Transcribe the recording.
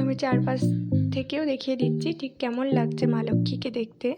আমি চারপাশ থেকেও দেখিয়ে দিচ্ছি ঠিক কেমন লাগছে মা লক্ষ্মীকে দেখতে।